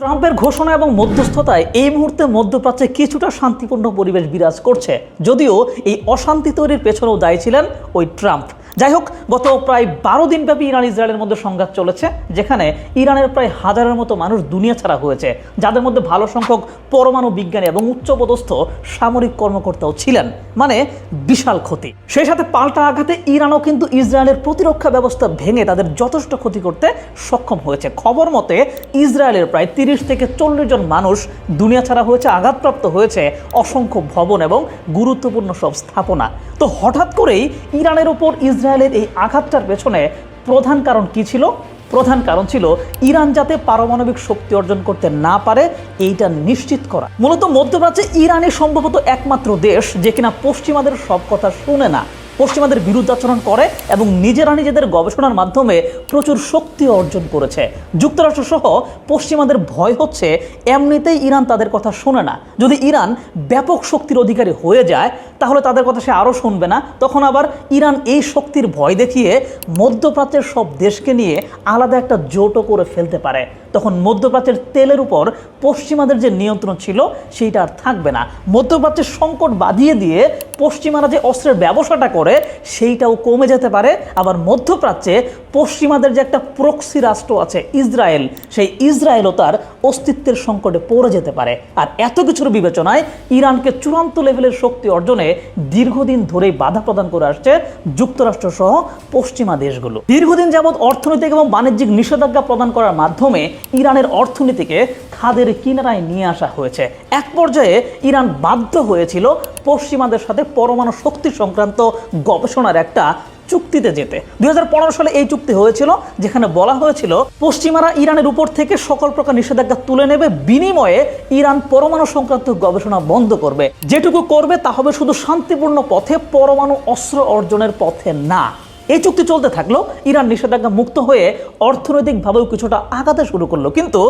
ট্রাম্পের ঘোষণা এবং মধ্যস্থতায় এই মুহূর্তে মধ্যপ্রাচ্যে কিছুটা শান্তিপূর্ণ পরিবেশ বিরাজ করছে। যদিও এই অশান্তি তৈরির পেছনেও দায়ী ছিলেন ওই ট্রাম্প। যাই হোক গত প্রায় বারো দিনব্যাপী ইরান ইসরায়েলের মধ্যে সংঘাত চলেছে, যেখানে ইরানের প্রায় হাজারের মতো মানুষ দুনিয়া ছাড়া হয়েছে, যাদের মধ্যে ভালো সংখ্যক পরমাণু বিজ্ঞানী এবং উচ্চপদস্থ সামরিক কর্মকর্তাও ছিলেন মানে বিশাল ক্ষতি। সেই সাথে পাল্টা আঘাতে ইরানও কিন্তু ইসরায়েলের প্রতিরক্ষা ব্যবস্থা ভেঙে তাদের যথেষ্ট ক্ষতি করতে সক্ষম হয়েছে। খবর মতে, ইসরায়েলের প্রায় তিরিশ থেকে চল্লিশ জন মানুষ দুনিয়া ছাড়া হয়েছে, আঘাতপ্রাপ্ত হয়েছে অসংখ্য ভবন এবং গুরুত্বপূর্ণ সব স্থাপনা। তো হঠাৎ করেই ইরানের উপর ইসরায়েলের এই আঘাতটার পেছনে প্রধান কারণ কি ছিল? প্রধান কারণ ছিল ইরান যাতে পারমাণবিক শক্তি অর্জন করতে না পারে, এইটা নিশ্চিত করা। মূলত মধ্যপ্রাচ্যে ইরানই সম্ভবত একমাত্র দেশ যে কিনা পশ্চিমাদের সব কথা শুনে না। পশ্চিমাদের বিরুদ্ধাচরণ করে এবং নিজেরা নিজেদের গবেষণার মাধ্যমে প্রচুর শক্তি অর্জন করেছে। যুক্তরাষ্ট্র সহ পশ্চিমাদের ভয় হচ্ছে, এমনিতেই ইরান তাদের কথা শোনে না। যদি ইরান ব্যাপক শক্তির অধিকারী হয়ে যায়, তাহলে তাদের কথা সে আরও শুনবে না। তখন আবার ইরান এই শক্তির ভয় দেখিয়ে মধ্যপ্রাচ্যের সব দেশকে নিয়ে আলাদা একটা জোটও করে ফেলতে পারে। তখন মধ্যপ্রাচ্যের তেলের উপর পশ্চিমাদের যে নিয়ন্ত্রণ ছিল সেইটা আর থাকবে না। মধ্যপ্রাচ্যের সংকট বাঁধিয়ে দিয়ে পশ্চিমারা যে অস্ত্রের ব্যবসাটা করে সেইটাও কমে যেতে পারে। আবার মধ্যপ্রাচ্যে পশ্চিমাদের যে একটা প্রক্সি রাষ্ট্র আছে, ইসরায়েল, সেই ইসরায়েলও তার অস্তিত্বের সংকটে পড়ে যেতে পারে। আর এত কিছুর বিবেচনায় ইরানকে চূড়ান্ত লেভেলের শক্তি অর্জনে দীর্ঘদিন ধরেই বাধা প্রদান করে আসছে যুক্তরাষ্ট্র সহ পশ্চিমা দেশগুলো। দীর্ঘদিন যাবৎ অর্থনৈতিক এবং বাণিজ্যিক নিষেধাজ্ঞা প্রদান করার মাধ্যমে ইরানের অর্থনীতিকে খাদের কিনারায় নিয়ে আসা হয়েছে। এক পর্যায়ে ইরান বাধ্য হয়েছিল পশ্চিমাদের সাথে পরমাণু শক্তি সংক্রান্ত গবেষণার একটা চুক্তিতে যেতে। দুই হাজার পনেরো সালে এই চুক্তি হয়েছিল, যেখানে বলা হয়েছিল, পশ্চিমারা ইরানের উপর থেকে সকল প্রকার নিষেধাজ্ঞা তুলে নেবে, বিনিময়ে ইরান পরমাণু সংক্রান্ত গবেষণা বন্ধ করবে। যেটুকু করবে, তা হবে শুধু শান্তিপূর্ণ পথে, পরমাণু অস্ত্র অর্জনের পথে না। এই চুক্তি চলতে থাকল ইরান নিষেধাজ্ঞা মুক্ত হয়ে অর্থনৈতিকভাবেও কিছুটা আগাতে শুরু করল। কিন্তু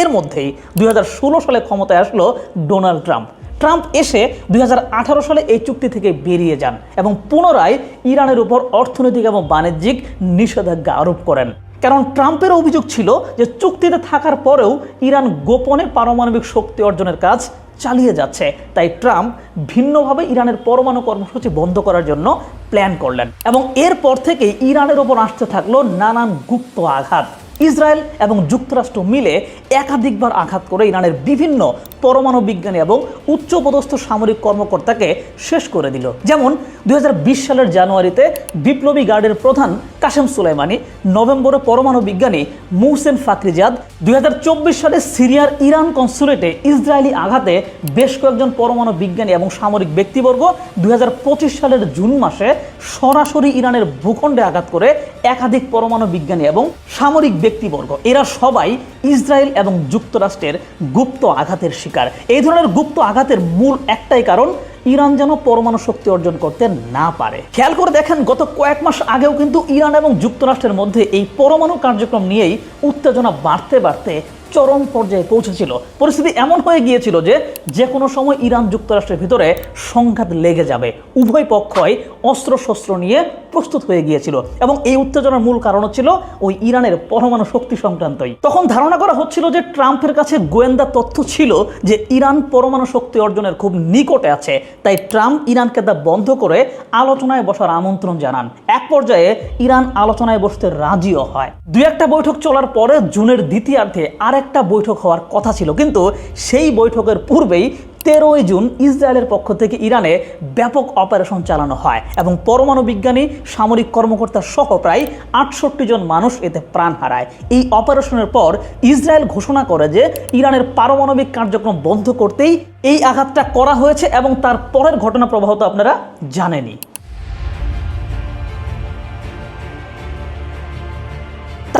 এর মধ্যেই দুই হাজার ষোলো সালে ক্ষমতায় আসলো ডোনাল্ড ট্রাম্প। ট্রাম্প এসে দুই হাজার আঠারো সালে এই চুক্তি থেকে বেরিয়ে যান এবং পুনরায় ইরানের উপর অর্থনৈতিক এবং বাণিজ্যিক নিষেধাজ্ঞা আরোপ করেন। কারণ ট্রাম্পের অভিযোগ ছিল যে চুক্তিতে থাকার পরেও ইরান গোপনে পারমাণবিক শক্তি অর্জনের কাজ চালিয়ে যাচ্ছে। তাই ট্রাম্প ভিন্নভাবে ইরানের পরমাণু কর্মসূচি বন্ধ করার জন্য প্ল্যান করলেন এবং এরপর থেকেই ইরানের ওপর আসতে থাকল নানান গুপ্ত আঘাত। ইসরায়েল এবং যুক্তরাষ্ট্র মিলে একাধিকবার আঘাত করে ইরানের বিভিন্ন পরমাণু বিজ্ঞানী এবং উচ্চপদস্থ সামরিক কর্মকর্তাকে শেষ করে দিল। যেমন দুই হাজার বিশ সালের জানুয়ারিতে বিপ্লবী গার্ডের প্রধান কাশেম সুলাইমানি, নভেম্বরে পরমাণু বিজ্ঞানী মুহসেন ফাকরিজাদ দুই হাজার চব্বিশ সালে সিরিয়ার ইরান কনসুলেটে ইসরায়েলি আঘাতে বেশ কয়েকজন পরমাণু বিজ্ঞানী এবং সামরিক ব্যক্তিবর্গ দুই হাজার পঁচিশ সালের জুন মাসে সরাসরি ইরানের ভূখণ্ডে আঘাত করে একাধিক পরমাণু বিজ্ঞানী এবং সামরিক ব্যক্তিবর্গ। এরা সবাই ইসরায়েল এবং যুক্তরাষ্ট্রের গুপ্ত আঘাতের শিকার। এই ধরনের গুপ্ত আঘাতের মূল একটাই কারণ, ইরান যেন পরমাণু শক্তি অর্জন করতে না পারে। খেয়াল করে দেখেন, গত কয়েক মাস আগেও কিন্তু ইরান এবং যুক্তরাষ্ট্রের মধ্যে এই পরমাণু কার্যক্রম নিয়েই উত্তেজনা বাড়তে বাড়তে চরম পর্যায়ে পৌঁছেছিল। পরিস্থিতি এমন হয়ে গিয়েছিল যে যে কোনো সময় ইরান যুক্তরাষ্ট্রের ভিতরে সংঘাত লেগে যাবে। উভয় পক্ষই অস্ত্র শস্ত্র নিয়ে প্রস্তুত হয়ে গিয়েছিল এবং এই উত্তেজনার মূল কারণ ছিল ওই ইরানের পরমাণু শক্তি সংক্রান্তই। তখন ধারণা করা হচ্ছিল যে ট্রাম্পের কাছে গোয়েন্দা তথ্য ছিল যে ইরান পরমাণু শক্তি অর্জনের খুব নিকটে আছে, তাই ট্রাম্প ইরানকে তা বন্ধ করে আলোচনায় বসার আমন্ত্রণ জানান। এক পর্যায়ে ইরান আলোচনায় বসতে রাজিও হয়। দুই একটা বৈঠক চলার পরে জুনের দ্বিতীয়ার্ধে আরেকটা বৈঠক হওয়ার কথা ছিল। কিন্তু সেই বৈঠকের পূর্বেই তেরোই জুন ইসরায়েলের পক্ষ থেকে ইরানে ব্যাপক অপারেশন চালানো হয় এবং পরমাণু বিজ্ঞানী, সামরিক কর্মকর্তা সহ প্রায় আটষট্টি জন মানুষ এতে প্রাণ হারায়। এই অপারেশনের পর ইসরায়েল ঘোষণা করে যে ইরানের পারমাণবিক কার্যক্রম বন্ধ করতেই এই আঘাতটা করা হয়েছে এবং তার পরের ঘটনা প্রবাহ তো আপনারা জানেনই।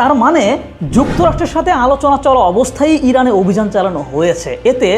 তার মানে যুক্তরাষ্ট্রের সাথে আলোচনা চলা অবস্থায় ইরানে অভিযান চালানো হয়েছে। এতে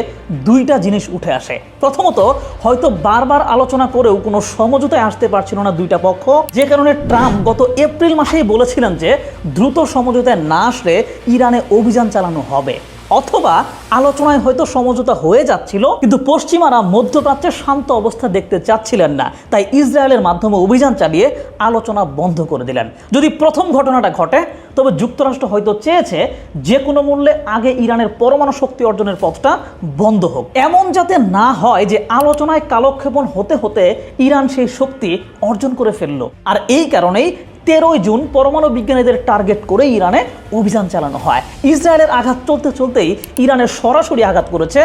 দুইটা জিনিস উঠে আসে। প্রথমত, হয়তো বারবার আলোচনা করেও কোনো সমঝোতায় আসতে পারছিল না দুইটা পক্ষ, যে কারণে ট্রাম্প গত এপ্রিল মাসেই বলেছিলেন যে দ্রুত সমঝোতায় না আসলে ইরানে অভিযান চালানো হবে। অথবা আলোচনায় হয়তো সমঝোতা হয়ে যাচ্ছিল, কিন্তু পশ্চিমারা মধ্যপ্রাচ্যের শান্ত অবস্থা দেখতে চাচ্ছিলেন না। তাই ইসরায়েলের মাধ্যমে অভিযান চালিয়ে আলোচনা বন্ধ করে দিলেন। যদি প্রথম ঘটনাটা ঘটে, তবে যুক্তরাষ্ট্র হয়তো চেয়েছে যে কোনো মূল্যে আগে ইরানের পরমাণু শক্তি অর্জনের পথটা বন্ধ হোক। এমন যাতে না হয় যে আলোচনায় কালক্ষেপণ হতে হতে ইরান সেই শক্তি অর্জন করে ফেলল। আর এই কারণেই তেরোই জুন পরমাণু বিজ্ঞানীদের টার্গেট করে ইরানে অভিযান চালানো হয়। ইসরায়েলের আঘাত চলতে চলতেই ইরানের সরাসরি আঘাত করেছে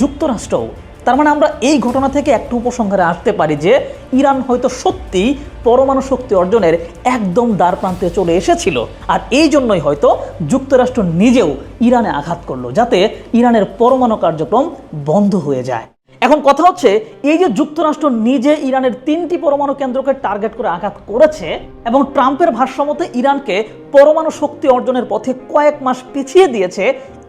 যুক্তরাষ্ট্রও। তার মানে আমরা এই ঘটনা থেকে একটু উপসংহারে আসতে পারি যে ইরান হয়তো সত্যি পরমাণু শক্তি অর্জনের একদম দ্বার প্রান্তে চলে এসেছিল। আর এই জন্যই হয়তো যুক্তরাষ্ট্র নিজেও ইরানে আঘাত করল, যাতে ইরানের পরমাণু কার্যক্রম বন্ধ হয়ে যায়। এখন কথা হচ্ছে, এই যে যুক্তরাষ্ট্র নিজে ইরানের তিনটি পরমাণু কেন্দ্রকে টার্গেট করে আঘাত করেছে এবং ট্রাম্পের ভাষ্যমতে ইরানকে পরমাণু শক্তি অর্জনের পথে কয়েক মাস পিছিয়ে দিয়েছে,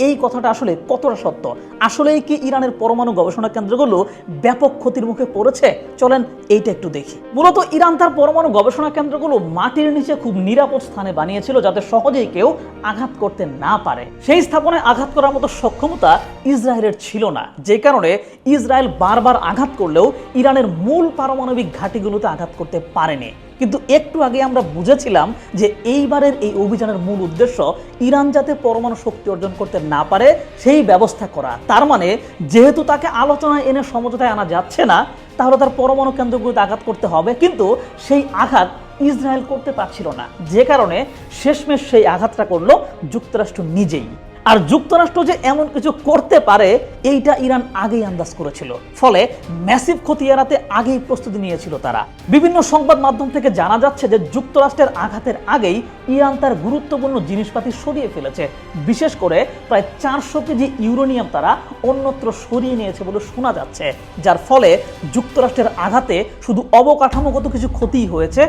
এই কথাটা আসলে কতটা সত্য? আসলেই কি ইরানের পরমাণু গবেষণা কেন্দ্রগুলো ব্যাপক ক্ষতির মুখে পড়েছে? চলেন এইটা একটু দেখি। মূলত ইরান তার পরমাণু গবেষণা কেন্দ্রগুলো মাটির নিচে খুব নিরাপদ স্থানে বানিয়েছিল যাতে সহজেই কেউ আঘাত করতে না পারে। সেই স্থাপনায় আঘাত করার মতো সক্ষমতা ইসরায়েলের ছিল না। যে কারণে ইসরায়েল বারবার আঘাত করলেও ইরানের মূল পারমাণবিক ঘাঁটিগুলোতে আঘাত করতে পারেনি। কিন্তু একটু আগে আমরা বুঝেছিলাম যে এইবারের এই অভিযানের মূল উদ্দেশ্য ইরান যাতে পরমাণু শক্তি অর্জন করতে না পারে, সেই ব্যবস্থা করা। তার মানে যেহেতু তাকে আলোচনায় এনে সমঝোতায় আনা যাচ্ছে না, তাহলে তার পরমাণু কেন্দ্রগুলোতে আঘাত করতে হবে। কিন্তু সেই আঘাত ইসরায়েল করতে পারছিল না। যে কারণে শেষমেশ সেই আঘাতটা করল যুক্তরাষ্ট্র নিজেই। আর যুক্তরাষ্ট্র যে এমন কিছু করতে পারে, এইটা ইরান আগেই আন্দাজ করেছিল। ফলে ম্যাসিভ ক্ষতি এড়াতে আগেই প্রস্তুতি নিয়েছিল তারা। বিভিন্ন সংবাদ মাধ্যম থেকে জানা যাচ্ছে যে যুক্তরাষ্ট্রের আঘাতের আগেই ইরান তার গুরুত্বপূর্ণ জিনিসপাতি সরিয়ে ফেলেছে। বিশেষ করে প্রায় চারশো কেজি ইউরোনিয়াম তারা অন্যত্র সরিয়ে নিয়েছে বলে শোনা যাচ্ছে। যার ফলে যুক্তরাষ্ট্রের আঘাতে শুধু অবকাঠামোগত কিছু ক্ষতিই হয়েছে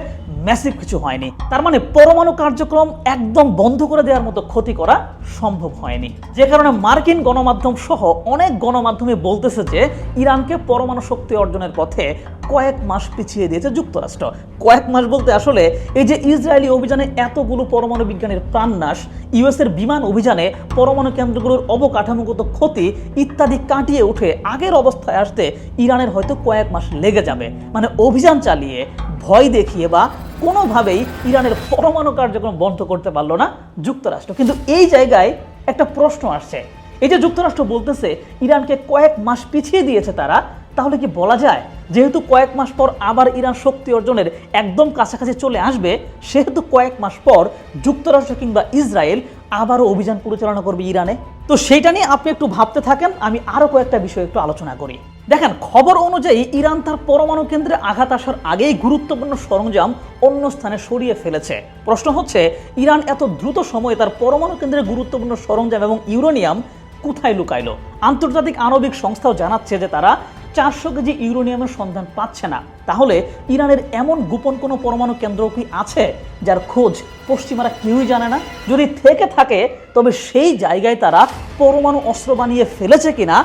ম্যাসিভ কিছু হয়নি। তার মানে পরমাণু কার্যক্রম একদম বন্ধ করে দেওয়ার মতো ক্ষতি করা সম্ভব হয়নি। যে কারণে মার্কিন গণমাধ্যম সহ অনেক গণমাধ্যমে বলতেছে যে, ইরানকে পরমাণু শক্তি অর্জনের পথে কয়েক মাস পিছিয়ে দিয়েছে যুক্তরাষ্ট্র। কয়েক মাস বলতে আসলে এই যে ইসরায়েলি অভিযানে এতগুলো পরমাণু বিজ্ঞানীর প্রাণনাশ, ইউএসের বিমান অভিযানে পরমাণু কেন্দ্রগুলোর অবকাঠামোগত ক্ষতি ইত্যাদি কাটিয়ে উঠে আগের অবস্থায় আসতে ইরানের হয়তো কয়েক মাস লেগে যাবে। মানে অভিযান চালিয়ে ভয় দেখিয়ে বা কোনোভাবেই ইরানের পরমাণু কার্যক্রম বন্ধ করতে পারল না যুক্তরাষ্ট্র। কিন্তু এই জায়গায় একটা প্রশ্ন আসছে। এই যে যুক্তরাষ্ট্র বলতেছে, ইরানকে কয়েক মাস পিছিয়ে দিয়েছে তারা, তাহলে কি বলা যায় যেহেতু কয়েক মাস পর আবার ইরান শক্তি অর্জনের একদম কাছাকাছি চলে আসবে, সেহেতু কয়েক মাস পর যুক্তরাষ্ট্র কিংবা ইসরায়েল আবারও অভিযান পরিচালনা করবে ইরানে? তো সেইটা নিয়ে আপনি একটু ভাবতে থাকেন, আমি আরও কয়েকটা বিষয় একটু আলোচনা করি। দেখেন, খবর অনুযায়ী ইরান তার পরমাণু কেন্দ্রে আঘাত আসার আগেই গুরুত্বপূর্ণ সরঞ্জাম অন্য স্থানে সরিয়ে ফেলেছে। প্রশ্ন হচ্ছে, ইরান এত দ্রুত সময়ে তার পরমাণু কেন্দ্রে গুরুত্বপূর্ণ সরঞ্জাম এবং ইউরেনিয়াম কোথায় লুকাইল? আন্তর্জাতিক আণবিক সংস্থাও জানাচ্ছে যে তারা চারশো কেজি ইউরেনিয়ামের সন্ধান পাচ্ছে না। তাহলে ইরানের এমন গোপন কোনো পরমাণু কেন্দ্র কি আছে, যার খোঁজ পশ্চিমারা কেউই জানে না? যদি থেকে থাকে, তবে সেই জায়গায় তারা পরমাণু অস্ত্র বানিয়ে ফেলেছে কিনা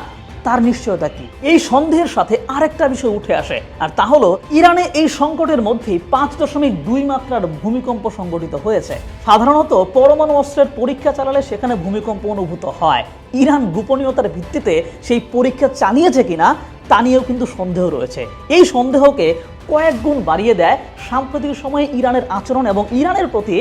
তার নিশ্চয়তা কি? এই সন্দেহের সাথে আরেকটা বিষয় উঠে আসে, আর তা হলো, ইরানে এই সংকটের মধ্যেই পাঁচ দশমিক দুই মাত্রার ভূমিকম্প সংঘটিত হয়েছে। সাধারণত পরমাণু অস্ত্রের পরীক্ষা চালালে সেখানে ভূমিকম্প অনুভূত হয়। ইরান গোপনীয়তার ভিত্তিতে সেই পরীক্ষা চালিয়েছে কিনা, তা নিয়েও কিন্তু সন্দেহ রয়েছে। এই সন্দেহকে কয়েক গুণ বাড়িয়ে দেয় সাম্প্রতিক সময়ে ইরানের আচরণ এবং ইরানের প্রতি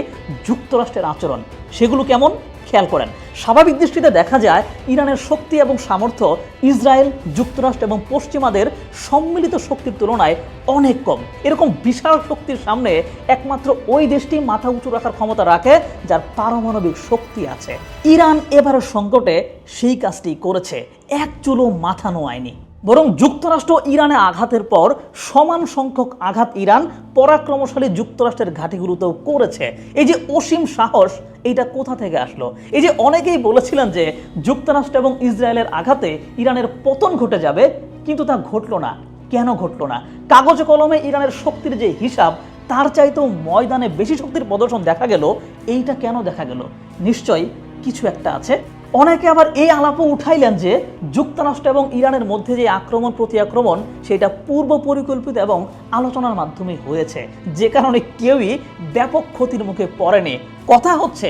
যুক্তরাষ্ট্রের আচরণ। সেগুলো কেমন? খেয়াল করেন। স্বাভাবিক দৃষ্টিতে দেখা যায়, ইরানের শক্তি এবং সামর্থ্য ইসরায়েল, যুক্তরাষ্ট্র এবং পশ্চিমাদের সম্মিলিত শক্তির তুলনায় অনেক কম। এরকম বিশাল শক্তির সামনে একমাত্র ওই দেশটি মাথা উঁচু রাখার ক্ষমতা রাখে, যার পারমাণবিক শক্তি আছে। ইরান এবারের সংকটে সেই কাজটি করেছে। এক চুলো মাথা নোয়ায়নি। বরং যুক্তরাষ্ট্র ইরানে আঘাতের পর সমান সংখ্যক আঘাত ইরান পরাক্রমশালী যুক্তরাষ্ট্রের ঘাঁটিগুলোতেও করেছে। এই যে অসীম সাহস, এইটা কোথা থেকে আসলো? এই যে অনেকেই বলেছিলেন যে যুক্তরাষ্ট্র এবং ইসরায়েলের আঘাতে ইরানের পতন ঘটে যাবে, কিন্তু তা ঘটলো না। কেন ঘটলো না? কাগজ কলমে ইরানের শক্তির যে হিসাব, তার চাইতেও ময়দানে বেশি শক্তির প্রদর্শন দেখা গেল, এইটা কেন দেখা গেল? নিশ্চয়ই কিছু একটা আছে। অনেকে আবার এই আলাপও উঠাইলেন যে, যুক্তরাষ্ট্র এবং ইরানের মধ্যে যে আক্রমণ প্রতি আক্রমণ সেটা পূর্ব পরিকল্পিত এবং আলোচনার মাধ্যমে হয়েছে। যে কারণে কেউই ব্যাপক ক্ষতির মুখে পড়েনি। কথা হচ্ছে,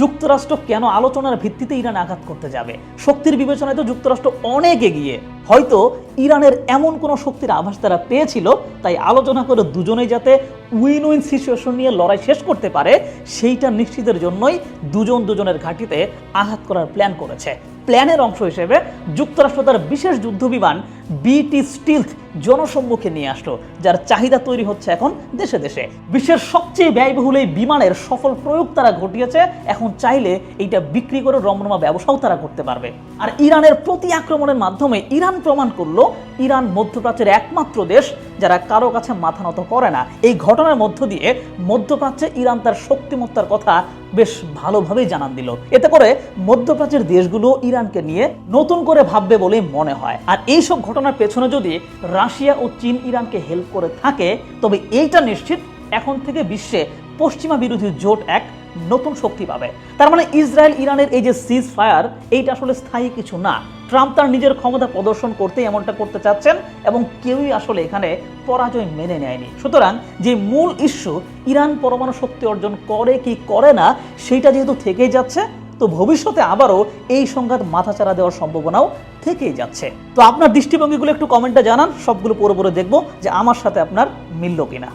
যুক্তরাষ্ট্র কেন আলোচনার ভিত্তিতে ইরান আঘাত করতে যাবে? শক্তির বিবেচনায় তো যুক্তরাষ্ট্র অনেক এগিয়ে। হয়তো ইরানের এমন কোনো শক্তির আভাস তারা পেয়েছিল, তাই আলোচনা করে দুজনেই যাতে উইন উইন সিচুয়েশন নিয়ে লড়াই শেষ করতে পারে, সেইটা নিশ্চিতের জন্যই দুজন দুজনের ঘাটিতে আঘাত করার প্ল্যান করেছে। প্ল্যানের অংশ হিসেবে যুক্তরাষ্ট্র তার বিশেষ যুদ্ধবিমান বিটি স্টিলথ জনসম্মুখে নিয়ে আসলো, যার চাহিদা তৈরি হচ্ছে এখন দেশে দেশে। বিশ্বের সবচেয়ে ব্যয়বহুল এই বিমানের সফল প্রয়োগ তারা ঘটিয়েছে, এখন চাইলে এইটা বিক্রি করে রমরমা ব্যবসাও তারা করতে পারবে। আর ইরানের প্রতি আক্রমণের মাধ্যমে ইরান প্রমাণ করল, ইরান মধ্যপ্রাচ্যের একমাত্র দেশ যারা কারও কাছে মাথা নত করে না। এই ঘটনার মধ্য দিয়ে মধ্যপ্রাচ্যে ইরান তার শক্তিমত্তার কথা বেশ ভালোভাবেই জানান দিল। এতে করে মধ্যপ্রাচ্যের দেশগুলো ইরানকে নিয়ে নতুন করে ভাববে বলেই মনে হয়। আর এইসব ঘটনার পেছনে যদি রাশিয়া ও চীন ইরানকে হেল্প করে থাকে, তবে এইটা নিশ্চিত এখন থেকে বিশ্বে পশ্চিমা বিরোধী জোট এক নতুন শক্তি পাবে। তার মানে ইসরায়েল, ইরানের এই যে সিজ ফায়ার এইটা আসলে স্থায়ী কিছু না। ট্রাম্প তার নিজের ক্ষমতা প্রদর্শন করতে এমনটা করতে চাচ্ছেন এবং কেউই আসলে এখানে পরাজয় মেনে নেয়নি। সুতরাং যে মূল ইস্যু ইরান পরমাণু শক্তি অর্জন করে কি করে না, সেইটা যেহেতু থেকেই যাচ্ছে, তো ভবিষ্যতে আবারও এই সংঘাত মাথাচাড়া দেওয়ার সম্ভাবনাও থেকেই যাচ্ছে। তো আপনার দৃষ্টিভঙ্গিগুলো একটু কমেন্টে জানান, সবগুলো পরে পরে দেখব যে আমার সাথে আপনার মিলল কিনা।